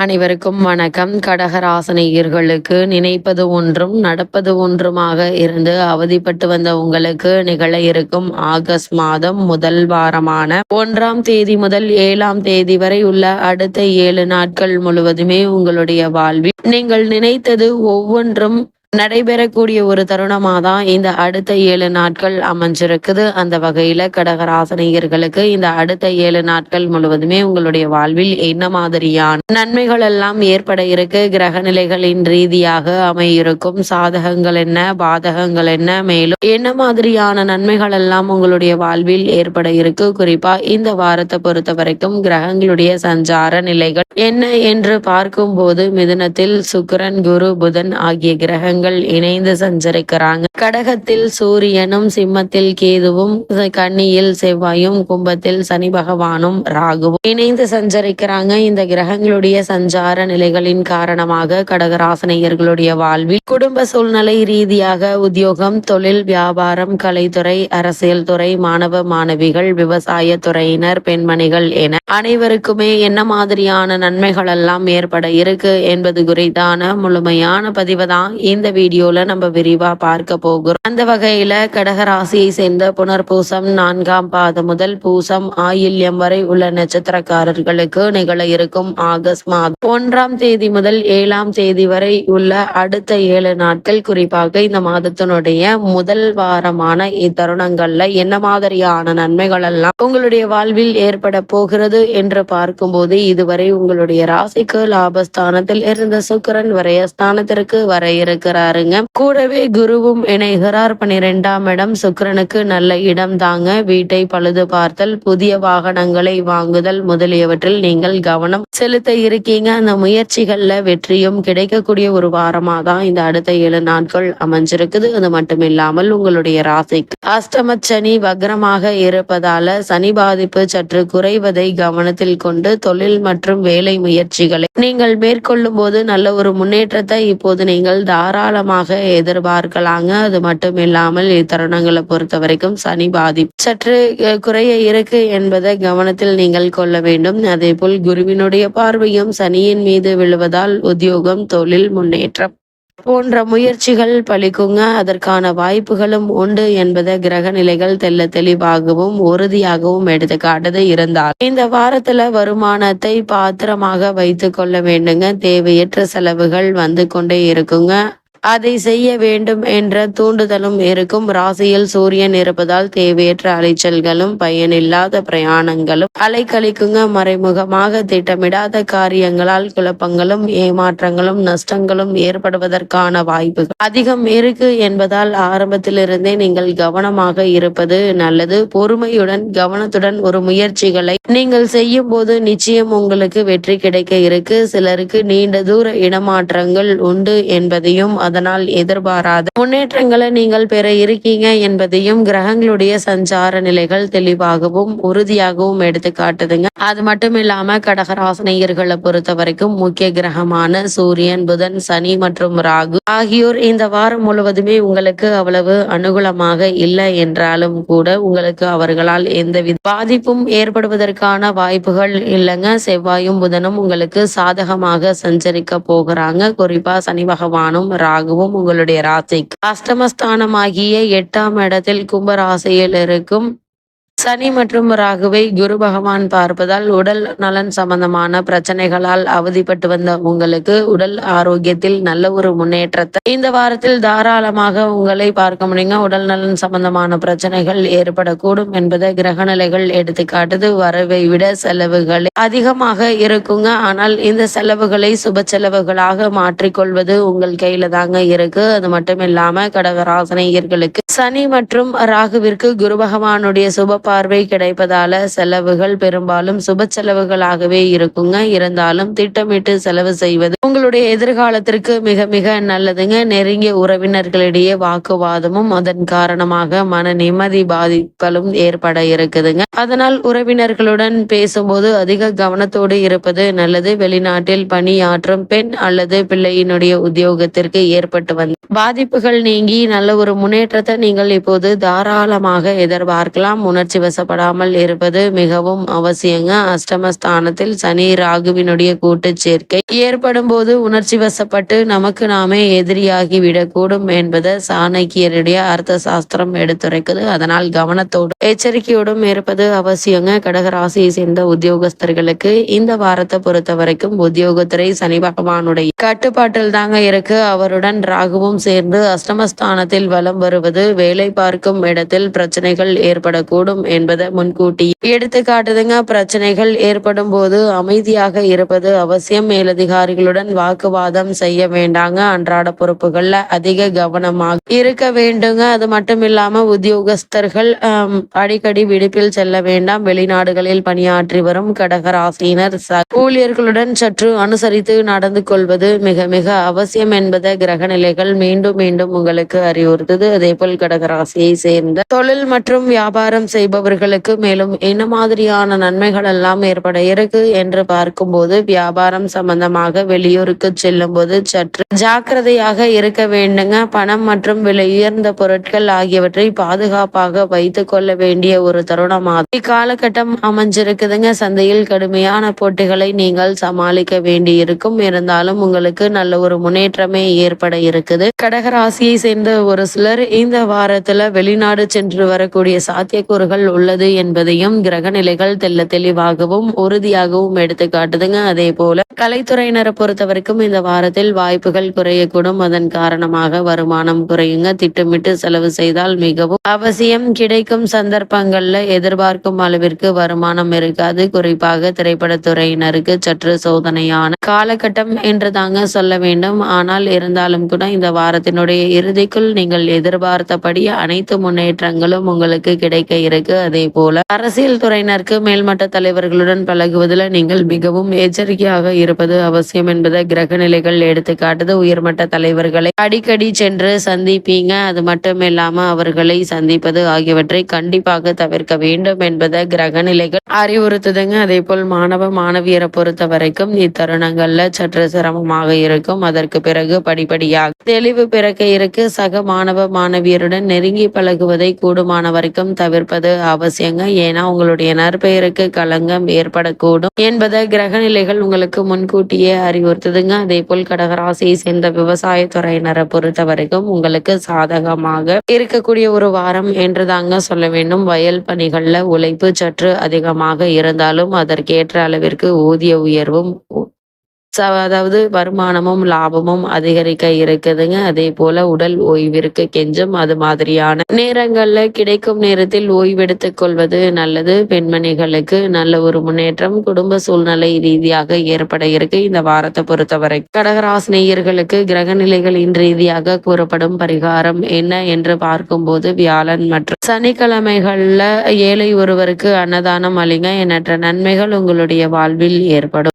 அனைவருக்கும் வணக்கம். கடகராசனையர்களுக்கு நினைப்பது ஒன்றும் நடப்பது ஒன்றுமாக இருந்து அவதிப்பட்டு வந்த உங்களுக்கு நிகழ இருக்கும் ஆகஸ்ட் மாதம் முதல் வாரமான ஒன்றாம் தேதி முதல் ஏழாம் தேதி வரை உள்ள அடுத்த ஏழு நாட்கள் முழுவதுமே உங்களுடைய வாழ்வில் நீங்கள் நினைத்தது ஒவ்வொன்றும் நடைபெறக்கூடிய ஒரு தருணமா தான் இந்த அடுத்த ஏழு நாட்கள் அமைஞ்சிருக்குது. அந்த வகையில கடகராசனியர்களுக்கு இந்த அடுத்த ஏழு நாட்கள் முழுவதுமே உங்களுடைய வாழ்வில் என்ன மாதிரியான நன்மைகள் எல்லாம் ஏற்பட இருக்கு? கிரக நிலைகளின் ரீதியாக அமையிருக்கும். சாதகங்கள் என்ன? பாதகங்கள் என்ன? மேலும் என்ன மாதிரியான நன்மைகள் எல்லாம் உங்களுடைய வாழ்வில் ஏற்பட இருக்கு? குறிப்பா இந்த வாரத்தை பொறுத்த வரைக்கும் கிரகங்களுடைய சஞ்சார நிலைகள் என்ன என்று பார்க்கும்போது மிதுனத்தில் சுக்கரன் குரு புதன் ஆகிய கிரகங்கள் இணைந்து சஞ்சரிக்கிறாங்க. கடகத்தில் சூரியனும் சிம்மத்தில் கேதுவும் கன்னியில் செவ்வாயும் கும்பத்தில் சனி பகவானும் ராகுவும் இணைந்து சஞ்சரிக்கிறாங்க. இந்த கிரகங்களுடைய சஞ்சார நிலைகளின் காரணமாக கடகராசனையர்களுடைய வாழ்வில் குடும்ப சூழ்நிலை ரீதியாக உத்தியோகம் தொழில் வியாபாரம் கலைத்துறை அரசியல் துறை மாணவ மாணவிகள் விவசாய துறையினர் பெண்மணிகள் என அனைவருக்குமே என்ன மாதிரியான நன்மைகள் எல்லாம் ஏற்பட இருக்கு என்பது குறித்தான முழுமையான பதிவு தான் இந்த வீடியோல நம்ம விரிவா பார்க்க போகிறோம். அந்த வகையில கடகராசியை சேர்ந்த புனர்பூசம் நான்காம் பாதம் முதல் பூசம் ஆயில்யம் வரை உள்ள நட்சத்திரக்காரர்களுக்கு நிகழ இருக்கும் ஆகஸ்ட் மாதம். ஒன்றாம் தேதி முதல் ஏழாம் தேதி வரை உள்ள அடுத்த ஏழு நாட்கள் குறிப்பாக இந்த மாதத்தினுடைய முதல் வாரமான இத்தருணங்கள்ல என்ன மாதிரியான நன்மைகள் எல்லாம் உங்களுடைய வாழ்வில் ஏற்பட போகிறது என்று பார்க்கும்போது இதுவரை உங்களுடைய ராசிக்கு லாபஸ்தானத்தில் இருந்த சுக்கரன் வரையஸ்தானத்திற்கு வர இருக்கிறாருங்க கூடவே குருவும் இணைகிறார். பனிரெண்டாம் இடம் சுக்கரனுக்கு நல்ல இடம் தாங்க. வீட்டை பழுது பார்த்தல் புதிய வாகனங்களை வாங்குதல் முதலியவற்றில் நீங்கள் கவனம் செலுத்த இருக்கீங்க. அந்த முயற்சிகள்ல வெற்றியும் கிடைக்கக்கூடிய ஒரு வாரமா தான் இந்த அடுத்த ஏழு நாட்கள் அமைஞ்சிருக்குது. அது மட்டும் இல்லாமல் உங்களுடைய ராசிக்கு அஷ்டம சனி வக்ரமாக இருப்பதால சனி பாதிப்பு சற்று குறைவதை கவனத்தில் கொண்டு தொழில் மற்றும் வேலை முயற்சிகளை நீங்கள் மேற்கொள்ளும் போது நல்ல ஒரு முன்னேற்றத்தை இப்போது நீங்கள் தாராளமாக எதிர்பார்க்கலாங்க. அது மட்டும் இல்லாமல் இத்தருணங்களை பொறுத்த வரைக்கும் சனி பாதிப்பு சற்று குறைய இருக்கு என்பதை கவனத்தில் நீங்கள் கொள்ள வேண்டும். அதே போல் குருவினுடைய பார்வையும் சனியின் மீது விழுவதால் உத்தியோகம் தொழில் முன்னேற்றம் போன்ற முயற்சிகள் பலிக்குங்க அதற்கான வாய்ப்புகளும் உண்டு என்பதை கிரக நிலைகள் தெல்ல தெளிவாகவும் உறுதியாகவும் எடுத்துக்காட்டது இருந்தால். இந்த வாரத்துல வருமானத்தை பாத்திரமாக வைத்து கொள்ள வேண்டுங்க. தேவையற்ற செலவுகள் வந்து கொண்டே இருக்குங்க. அதை செய்ய வேண்டும் என்ற தூண்டுதலும் இருக்கும். ராசியில் சூரியன் இருப்பதால் தேவையற்ற அலைச்சல்களும் பயனில்லாத பிரயாணங்களும் அலைக்கழிக்குங்க மறைமுகமாக திட்டமிடாத காரியங்களால் குழப்பங்களும் ஏமாற்றங்களும் நஷ்டங்களும் ஏற்படுவதற்கான வாய்ப்புகள் அதிகம் இருக்கு என்பதால் ஆரம்பத்திலிருந்தே நீங்கள் கவனமாக இருப்பது நல்லது. பொறுமையுடன் கவனத்துடன் ஒரு முயற்சிகளை நீங்கள் செய்யும் போது நிச்சயம் உங்களுக்கு வெற்றி கிடைக்க இருக்கு. சிலருக்கு நீண்ட தூர இடமாற்றங்கள் உண்டு என்பதையும் அதனால் எதிர்பாராத முன்னேற்றங்களை நீங்கள் பெற இருக்கீங்க என்பதையும் கிரகங்களுடைய சஞ்சார நிலைகள் தெளிவாகவும் உறுதியாகவும் எடுத்து காட்டுதுங்க. அது மட்டும் இல்லாம கடகராசனையர்களை பொறுத்த வரைக்கும் முக்கிய கிரகமான சூரியன் புதன் சனி மற்றும் ராகு ஆகியோர் இந்த வாரம் முழுவதுமே உங்களுக்கு அவ்வளவு அனுகூலமாக இல்லை என்றாலும் கூட உங்களுக்கு அவர்களால் எந்த பாதிப்பும் ஏற்படுவதற்கான வாய்ப்புகள் இல்லைங்க. செவ்வாயும் புதனும் உங்களுக்கு சாதகமாக சஞ்சரிக்க போகிறாங்க. குறிப்பா சனி பகவானும் ராகுவும் உங்களுடைய ராசிக்கு அஷ்டமஸ்தானமாகிய எட்டாம் இடத்தில் கும்பராசியில் இருக்கும் சனி மற்றும் ராகுவை குரு பகவான் பார்ப்பதால் உடல் நலன் சம்பந்தமான பிரச்சனைகளால் அவதிப்பட்டு வந்த உங்களுக்கு உடல் ஆரோக்கியத்தில் நல்ல ஒரு முன்னேற்றத்தை இந்த வாரத்தில் தாராளமாக உங்களை பார்க்க முடியுங்க. உடல் நலன் சம்பந்தமான பிரச்சனைகள் ஏற்படக்கூடும் என்பதை கிரகநிலைகள் எடுத்துக்காட்டுது. வரவை விட செலவுகள் அதிகமாக இருக்குங்க. ஆனால் இந்த செலவுகளை சுப செலவுகளாக மாற்றிக்கொள்வது உங்கள் கையில தாங்க இருக்கு. அது மட்டும் இல்லாம கடகராசனையர்களுக்கு சனி மற்றும் ராகுவிற்கு குரு பகவானுடைய சுப பார்வை கிடைப்பதால செலவுகள் பெரும்பாலும் சுப செலவுகளாகவே இருக்குங்க. இருந்தாலும் திட்டமிட்டு செலவு செய்வது உங்களுடைய எதிர்காலத்திற்கு மிக மிக நல்லதுங்க. நெருங்கிய உறவினர்களிடையே வாக்குவாதமும் அதன் காரணமாக மன நிம்மதி பாதிப்புகளும் ஏற்பட இருக்குதுங்க. அதனால் உறவினர்களுடன் பேசும்போது அதிக கவனத்தோடு இருப்பது நல்லது. வெளிநாட்டில் பணியாற்றும் பெண் அல்லது பிள்ளையினுடைய உத்தியோகத்திற்கு ஏற்பட்டு வந்த பாதிப்புகள் நீங்கி நல்ல ஒரு முன்னேற்றத்தை நீங்கள் இப்போது தாராளமாக எதிர்பார்க்கலாம். உணர்ச்சி உணர்ச்சி வசப்படாமல் இருப்பது மிகவும் அவசியங்க. அஷ்டமஸ்தானத்தில் சனி ராகுவினுடைய கூட்டு சேர்க்கை ஏற்படும் போது உணர்ச்சி வசப்பட்டு நமக்கு நாமே எதிரியாகி விடக்கூடும் என்பதை சாணக்கியருடைய அர்த்த சாஸ்திரம் எடுத்துரைக்குது. அதனால் கவனத்தோடு எச்சரிக்கையோடும் இருப்பது அவசியங்க. கடகராசியை சேர்ந்த உத்தியோகஸ்தர்களுக்கு இந்த வாரத்தை பொறுத்த வரைக்கும் உத்தியோகத்துறை சனி பகவானுடைய கட்டுப்பாட்டில் தாங்க இருக்கு. அவருடன் ராகுவும் சேர்ந்து அஷ்டமஸ்தானத்தில் வலம் வருவது வேலை பார்க்கும் இடத்தில் பிரச்சனைகள் ஏற்படக்கூடும். என்பதை முன்கூட்டி எடுத்து காட்டுதுங்க பிரச்சனைகள் ஏற்படும் போது அமைதியாக இருப்பது அவசியம். மேலதிகாரிகளுடன் வாக்குவாதம் செய்ய வேண்டாங்க. அன்றாட பொறுப்புகள்ல அதிக கவனமாக இருக்க வேண்டுங்க. அது மட்டும் இல்லாம உத்தியோகஸ்தர்கள் அடிக்கடி விடுப்பில் செல்ல வேண்டாம். வெளிநாடுகளில் பணியாற்றி வரும் கடகராசியினர் ஊழியர்களுடன் சற்று அனுசரித்து நடந்து கொள்வது மிக மிக அவசியம் என்பதை கிரக நிலைகள் மீண்டும் மீண்டும் உங்களுக்கு அறிவுறுத்துது. அதே போல் கடகராசியை சேர்ந்த தொழில் மற்றும் வியாபாரம் செய்பவர்களுக்கு மேலும் என்ன மாதிரியான நன்மைகள் எல்லாம் ஏற்பட இருக்கு என்று பார்க்கும்போது வியாபாரம் சம்பந்தமாக வெளியூருக்கு செல்லும் போது சற்று ஜாக்கிரதையாக இருக்க வேண்டுங்க. பணம் மற்றும் விலை உயர்ந்த பொருட்கள் ஆகியவற்றை பாதுகாப்பாக வைத்துக் கொள்ள வேண்டிய ஒரு தருணமாக இக்காலகட்டம் அமைஞ்சிருக்குதுங்க. சந்தையில் கடுமையான போட்டிகளை நீங்கள் சமாளிக்க வேண்டி இருக்கும் இருந்தாலும் உங்களுக்கு நல்ல ஒரு முன்னேற்றமே ஏற்பட இருக்குது. கடகராசியை சேர்ந்த ஒரு சிலர் இந்த வாரத்துல வெளிநாடு சென்று வரக்கூடிய சாத்தியக்கூறுகள் உள்ளது என்பதையும் கிரக நிலைகள் தெல்ல தெளிவாகவும் உறுதியாகவும் எடுத்து காட்டுதுங்க. அதே போல கலைத்துறையினரை பொறுத்த வரைக்கும் இந்த வாரத்தில் வாய்ப்புகள் குறையக்கூடும். அதன் காரணமாக வருமானம் குறையுங்க. திட்டமிட்டு செலவு செய்தால் மிகவும் அவசியம். கிடைக்கும் சந்தர்ப்பங்கள்ல எதிர்பார்க்கும் அளவிற்கு வருமானம் இருக்காது. குறிப்பாக திரைப்படத்துறையினருக்கு சற்று சோதனையான காலகட்டம் என்று தாங்க சொல்ல வேண்டும். ஆனால் இருந்தாலும் கூட இந்த வாரத்தினுடைய இறுதிக்குள் நீங்கள் எதிர்பார்த்தபடி அனைத்து முன்னேற்றங்களும் உங்களுக்கு கிடைக்க இருக்கு. அதே போல அரசியல் துறையினருக்கு மேல்மட்ட தலைவர்களுடன் பழகுவதில் நீங்கள் மிகவும் எச்சரிக்கையாக இருப்பது அவசியம் என்பதை கிரக நிலைகள் எடுத்து காட்டுது உயர்மட்ட தலைவர்களை அடிக்கடி சென்று சந்திப்பீங்க. அது மட்டும் இல்லாம அவர்களை சந்திப்பது ஆகியவற்றை கண்டிப்பாக தவிர்க்க வேண்டும் என்பதை கிரக நிலைகள் அறிவுறுத்துதுங்க. அதே போல் மாணவ மாணவியரை பொறுத்த வரைக்கும் இத்தருணங்கள்ல சற்று சிரமமாக இருக்கும். அதற்கு பிறகு படிப்படியாக தெளிவு பிறக்க இருக்கு. சக மாணவ மாணவியருடன் நெருங்கி பழகுவதை கூடுமான வரைக்கும் தவிர்ப்பது அவசியங்க. ஏன்னா உங்களுடைய நற்பெயருக்கு களங்கம் ஏற்படக்கூடும் என்பதை கிரக நிலைகள் உங்களுக்கு முன்கூட்டியே அறிவுறுத்துதுங்க. அதே போல் கடகராசியை சேர்ந்த விவசாய துறையினரை பொறுத்த வரைக்கும் உங்களுக்கு சாதகமாக இருக்கக்கூடிய ஒரு வாரம் என்று தாங்க சொல்ல வேண்டும். வயல் பணிகள்ல உழைப்பு சற்று அதிகமாக இருந்தாலும் அதற்கேற்ற அளவிற்கு ஊதிய உயர்வும் அதாவது வருமானமும் லாபமும் அதிகரிக்க இருக்குதுங்க. அதே போல உடல் ஓய்விற்கு கெஞ்சும் அது மாதிரியான நேரங்கள்ல கிடைக்கும் நேரத்தில் ஓய்வெடுத்துக் கொள்வது நல்லது. பெண்மணிகளுக்கு நல்ல ஒரு முன்னேற்றம் குடும்ப சூழ்நிலை ரீதியாக ஏற்பட இருக்கு. இந்த வாரத்தை பொறுத்தவரை கடகராசினியர்களுக்கு கிரக நிலைகளின் ரீதியாக கூறப்படும் பரிகாரம் என்ன என்று பார்க்கும்போது வியாழன் மற்றும் சனிக்கிழமைகள்ல ஏழை ஒருவருக்கு அன்னதானம் அளிங்க. எண்ணற்ற நன்மைகள் உங்களுடைய வாழ்வில் ஏற்படும்.